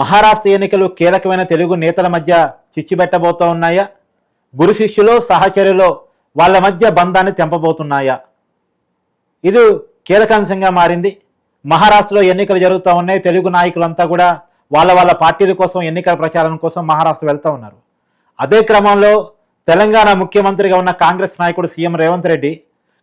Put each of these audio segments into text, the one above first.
మహారాష్ట్ర ఎన్నికలు కీలకమైన తెలుగు నేతల మధ్య చిచ్చిబెట్టబోతూ ఉన్నాయా? గురు శిష్యులో సహచర్యలో వాళ్ళ మధ్య బంధాన్ని తెంపబోతున్నాయా? ఇది కీలకాంశంగా మారింది. మహారాష్ట్రలో ఎన్నికలు జరుగుతూ ఉన్నాయి. తెలుగు నాయకులంతా కూడా వాళ్ళ వాళ్ళ పార్టీల కోసం ఎన్నికల ప్రచారం కోసం మహారాష్ట్ర వెళ్తూ ఉన్నారు. అదే క్రమంలో తెలంగాణ ముఖ్యమంత్రిగా ఉన్న కాంగ్రెస్ నాయకుడు సీఎం రేవంత్ రెడ్డి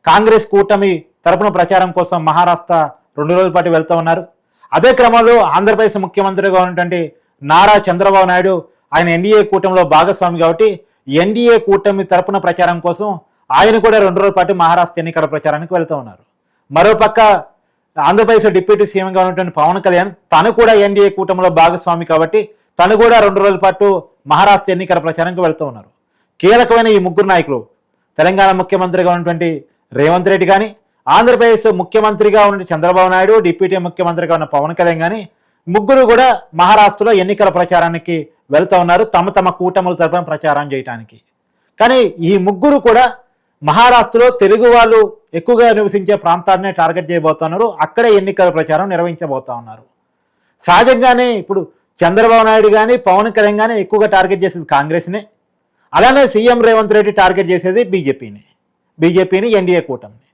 కాంగ్రెస్ కూటమి తరపున ప్రచారం కోసం మహారాష్ట్ర రెండు రోజుల పాటు వెళ్తూ ఉన్నారు. అదే క్రమంలో ఆంధ్రప్రదేశ్ ముఖ్యమంత్రిగా ఉన్నటువంటి నారా చంద్రబాబు నాయుడు ఆయన ఎన్డీఏ కూటమిలో భాగస్వామి కాబట్టి ఎన్డీఏ కూటమి తరపున ప్రచారం కోసం ఆయన కూడా రెండు రోజుల పాటు మహారాష్ట్ర ఎన్నికల ప్రచారానికి వెళ్తూ ఉన్నారు. మరోపక్క ఆంధ్రప్రదేశ్ డిప్యూటీ సీఎంగా ఉన్నటువంటి పవన్ కళ్యాణ్ తను కూడా ఎన్డీఏ కూటమిలో భాగస్వామి కాబట్టి తను కూడా రెండు రోజుల పాటు మహారాష్ట్ర ఎన్నికల ప్రచారానికి వెళ్తూ ఉన్నారు. కీలకమైన ఈ ముగ్గురు నాయకులు తెలంగాణ ముఖ్యమంత్రిగా ఉన్నటువంటి రేవంత్ రెడ్డి కానీ ఆంధ్రప్రదేశ్ ముఖ్యమంత్రిగా ఉన్న చంద్రబాబు నాయుడు డిప్యూటీ ముఖ్యమంత్రిగా ఉన్న పవన్ కళ్యాణ్ కానీ ముగ్గురు కూడా మహారాష్ట్రలో ఎన్నికల ప్రచారానికి వెళ్తూ ఉన్నారు తమ తమ కూటముల తరపున ప్రచారం చేయడానికి కానీ ఈ ముగ్గురు కూడా మహారాష్ట్రలో తెలుగు వాళ్ళు ఎక్కువగా నివసించే ప్రాంతాన్ని టార్గెట్ చేయబోతున్నారు అక్కడే ఎన్నికల ప్రచారం నిర్వహించబోతా ఉన్నారు. సహజంగానే ఇప్పుడు చంద్రబాబు నాయుడు కానీ పవన్ కళ్యాణ్ కానీ ఎక్కువగా టార్గెట్ చేసేది కాంగ్రెస్నే. అలానే సీఎం రేవంత్ రెడ్డి టార్గెట్ చేసేది బీజేపీని. బీజేపీని ఎన్డీఏ కూటమిని.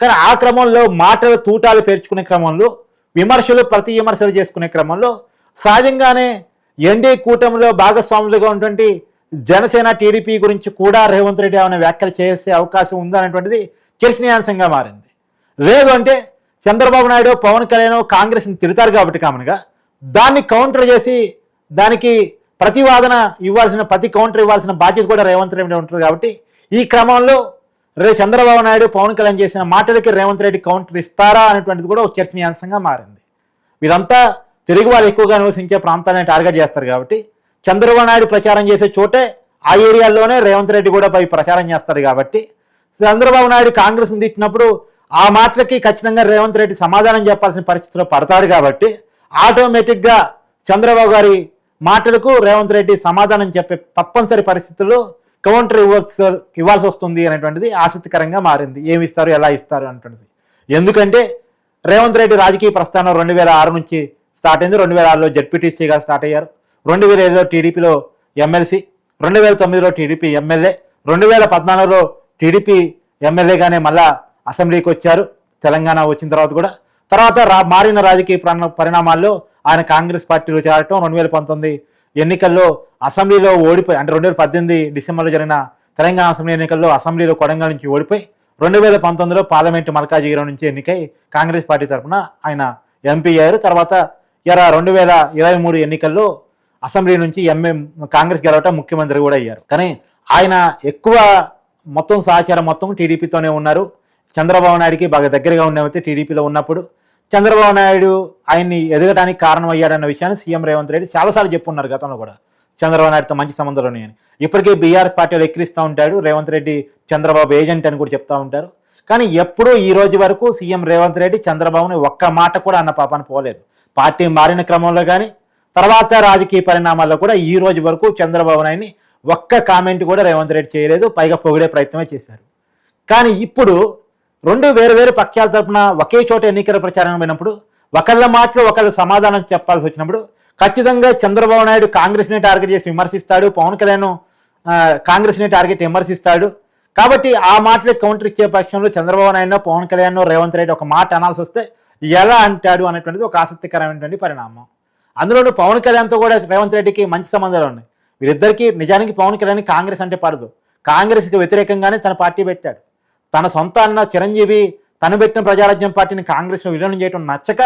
కానీ ఆ క్రమంలో మాటలు తూటాలు పేర్చుకునే క్రమంలో విమర్శలు ప్రతి విమర్శలు చేసుకునే క్రమంలో సహజంగానే ఎన్డీఏ కూటమిలో భాగస్వాములుగా ఉన్నటువంటి జనసేన టీడీపీ గురించి కూడా రేవంత్ రెడ్డి ఏమైనా వ్యాఖ్యలు చేసే అవకాశం ఉందనేటువంటిది చర్చనీయాంశంగా మారింది. లేదు అంటే చంద్రబాబు నాయుడు పవన్ కళ్యాణ్ కాంగ్రెస్ని తిడతారు కాబట్టి కామన్గా. దాన్ని కౌంటర్ చేసి దానికి ప్రతివాదన ఇవ్వాల్సిన ప్రతి కౌంటర్ ఇవ్వాల్సిన బాధ్యత కూడా రేవంత్ రెడ్డి ఉంటుంది కాబట్టి ఈ క్రమంలో రే చంద్రబాబు నాయుడు పవన్ కళ్యాణ్ చేసిన మాటలకి రేవంత్ రెడ్డి కౌంటర్ ఇస్తారా అనేటువంటిది కూడా ఒక చర్చనీయాంశంగా మారింది. వీరంతా తెలుగు వాళ్ళు ఎక్కువగా నివసించే ప్రాంతాన్ని టార్గెట్ చేస్తారు కాబట్టి చంద్రబాబు నాయుడు ప్రచారం చేసే చోటే ఆ ఏరియాల్లోనే రేవంత్ రెడ్డి కూడా పై ప్రచారం చేస్తారు కాబట్టి చంద్రబాబు నాయుడు కాంగ్రెస్ని తిట్టినప్పుడు ఆ మాటలకి ఖచ్చితంగా రేవంత్ రెడ్డి సమాధానం చెప్పాల్సిన పరిస్థితిలో పడతాడు కాబట్టి ఆటోమేటిక్గా చంద్రబాబు గారి మాటలకు రేవంత్ రెడ్డి సమాధానం చెప్పే తప్పనిసరి పరిస్థితుల్లో కౌంటర్ ఇవ్వాల్సి ఇవ్వాల్సి వస్తుంది అనేటువంటిది ఆసక్తికరంగా మారింది. ఏమి ఇస్తారు ఎలా ఇస్తారు అనేటువంటిది. ఎందుకంటే రేవంత్ రెడ్డి రాజకీయ ప్రస్థానం రెండు వేల ఆరు నుంచి స్టార్ట్ అయింది. రెండు వేల ఆరులో జడ్పీటీసీగా స్టార్ట్ అయ్యారు. రెండు వేల ఏడులో టీడీపీలో ఎమ్మెల్సీ రెండు వేల తొమ్మిదిలో టీడీపీ ఎమ్మెల్యే రెండు వేల పద్నాలుగులో టీడీపీ ఎమ్మెల్యేగానే మళ్ళా అసెంబ్లీకి వచ్చారు. తెలంగాణ వచ్చిన తర్వాత కూడా. తర్వాత రా మారిన రాజకీయ ప్రాణ పరిణామాల్లో ఆయన కాంగ్రెస్ పార్టీలో చేరటం రెండు వేల పంతొమ్మిది ఎన్నికల్లో అసెంబ్లీలో ఓడిపోయి అంటే రెండు వేల పద్దెనిమిది డిసెంబర్లో జరిగిన తెలంగాణ అసెంబ్లీ ఎన్నికల్లో అసెంబ్లీలో కొడంగా నుంచి ఓడిపోయి రెండు వేల పంతొమ్మిదిలో పార్లమెంటు మల్కాజిగిరి నుంచి ఎన్నికై కాంగ్రెస్ పార్టీ తరఫున ఆయన ఎంపీ అయ్యారు. తర్వాత ఇర రెండు వేల ఇరవై మూడు ఎన్నికల్లో అసెంబ్లీ నుంచి ఎంఏ కాంగ్రెస్ గెలవటం ముఖ్యమంత్రి కూడా అయ్యారు. కానీ ఆయన ఎక్కువ మొత్తం సహచారం మొత్తం టీడీపీతోనే ఉన్నారు. చంద్రబాబు నాయుడికి బాగా దగ్గరగా ఉన్నవైతే టీడీపీలో ఉన్నప్పుడు చంద్రబాబు నాయుడు ఆయన్ని ఎదగడానికి కారణం అయ్యాడన్న విషయాన్ని సీఎం రేవంత్ రెడ్డి చాలాసార్లు చెప్పున్నారు గతంలో కూడా. చంద్రబాబు నాయుడుతో మంచి సంబంధాలు ఉన్నాయని. ఇప్పటికే బీఆర్ఎస్ పార్టీలో ఎక్కిరిస్తూ ఉంటాడు. రేవంత్ రెడ్డి చంద్రబాబు ఏజెంట్ అని కూడా చెప్తా ఉంటారు. కానీ ఎప్పుడూ ఈ రోజు వరకు సీఎం రేవంత్ రెడ్డి చంద్రబాబుని ఒక్క మాట కూడా అన్న పాపాన్ని పోలేదు. పార్టీ మారిన క్రమంలో కానీ తర్వాత రాజకీయ పరిణామాల్లో కూడా ఈ రోజు వరకు చంద్రబాబు నాయుడిని ఒక్క కామెంట్ కూడా రేవంత్ రెడ్డి చేయలేదు. పైగా పొగిడే ప్రయత్నమే చేశారు. కానీ ఇప్పుడు రెండు వేరు వేరు పక్షాల తరపున ఒకే చోట ఎన్నికల ప్రచారం పోయినప్పుడు ఒకళ్ళ మాటలు ఒకళ్ళ సమాధానం చెప్పాల్సి వచ్చినప్పుడు ఖచ్చితంగా చంద్రబాబు నాయుడు కాంగ్రెస్ని టార్గెట్ చేసి విమర్శిస్తాడు పవన్ కళ్యాణ్ కాంగ్రెస్ని టార్గెట్ విమర్శిస్తాడు. కాబట్టి ఆ మాటలు కౌంటర్ ఇచ్చే పక్షంలో చంద్రబాబు నాయుడు పవన్ కళ్యాణ్ రేవంత్ రెడ్డి ఒక మాట అనాల్సి వస్తే ఎలా అంటాడు అనేటువంటిది ఒక ఆసక్తికరమైనటువంటి పరిణామం. అందులోనూ పవన్ కళ్యాణ్తో కూడా రేవంత్ రెడ్డికి మంచి సంబంధాలు ఉన్నాయి. వీరిద్దరికీ నిజానికి పవన్ కళ్యాణ్ కాంగ్రెస్ అంటే పడదు. కాంగ్రెస్కి వ్యతిరేకంగానే తన పార్టీ పెట్టాడు. తన సొంత అన్న చిరంజీవి తను పెట్టిన ప్రజారాజ్యం పార్టీని కాంగ్రెస్లో విలీనం చేయడం నచ్చక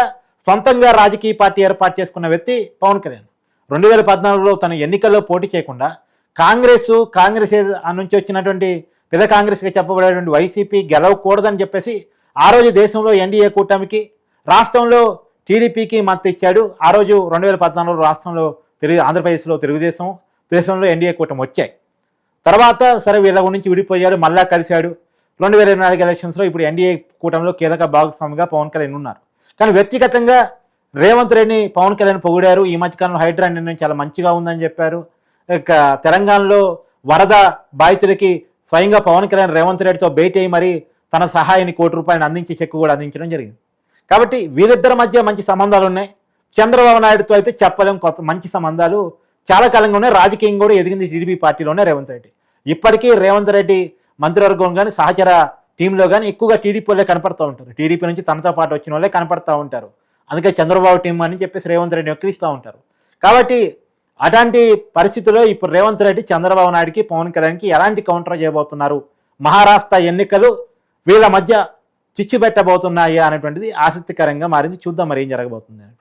సొంతంగా రాజకీయ పార్టీ ఏర్పాటు చేసుకున్న వ్యక్తి పవన్ కళ్యాణ్. రెండు వేల పద్నాలుగులో తన ఎన్నికల్లో పోటీ చేయకుండా కాంగ్రెస్ కాంగ్రెస్ నుంచి వచ్చినటువంటి పెద్ద కాంగ్రెస్గా చెప్పబడేటువంటి వైసీపీ గెలవకూడదని చెప్పేసి ఆ రోజు దేశంలో ఎన్డీఏ కూటమికి రాష్ట్రంలో టీడీపీకి మద్దతు ఇచ్చాడు. ఆ రోజు రెండు వేల పద్నాలుగులో రాష్ట్రంలో తెలుగు ఆంధ్రప్రదేశ్లో తెలుగుదేశం దేశంలో ఎన్డీఏ కూటమి వచ్చాయి. తర్వాత సరే వీళ్ళ నుంచి విడిపోయాడు మళ్ళా కలిశాడు. రెండు వేల ఇరవై నాలుగు ఎలక్షన్స్లో ఇప్పుడు ఎన్డీఏ కూటమిలో కీలక భాగస్వామిగా పవన్ కళ్యాణ్ ఉన్నారు. కానీ వ్యక్తిగతంగా రేవంత్ రెడ్డిని పవన్ కళ్యాణ్ పొగిడారు. ఈ మధ్యకాలంలో హైడ్రా నిర్ణయం చాలా మంచిగా ఉందని చెప్పారు. ఇక తెలంగాణలో వరద బాధితులకి స్వయంగా పవన్ కళ్యాణ్ రేవంత్ రెడ్డితో భేటీ అయ్యి మరి తన సహాయాన్ని కోటి రూపాయలు అందించే చెక్కు కూడా అందించడం జరిగింది. కాబట్టి వీరిద్దరి మధ్య మంచి సంబంధాలు ఉన్నాయి. చంద్రబాబు నాయుడుతో అయితే చెప్పలేం కొత్త మంచి సంబంధాలు. చాలా కాలంగా ఉన్నాయి. రాజకీయం కూడా ఎదిగింది టీడీపీ పార్టీలోనే రేవంత్ రెడ్డి. ఇప్పటికీ రేవంత్ రెడ్డి మంత్రివర్గం కానీ సహచర టీంలో కానీ ఎక్కువగా టీడీపీ వాళ్ళే కనపడుతూ ఉంటారు. టీడీపీ నుంచి తనతో పాటు వచ్చిన వాళ్ళే కనపడుతూ ఉంటారు. అందుకే చంద్రబాబు టీం అని చెప్పేసి రేవంత్ రెడ్డి ఎక్కిరిస్తూ ఉంటారు. కాబట్టి అలాంటి పరిస్థితుల్లో ఇప్పుడు రేవంత్ రెడ్డి చంద్రబాబు నాయుడికి పవన్ కళ్యాణ్కి ఎలాంటి కౌంటర్ చేయబోతున్నారు? మహారాష్ట్ర ఎన్నికలు వీళ్ళ మధ్య చిచ్చు పెట్టబోతున్నాయి అనేటువంటిది ఆసక్తికరంగా మారింది. చూద్దాం మరి ఏం జరగబోతుంది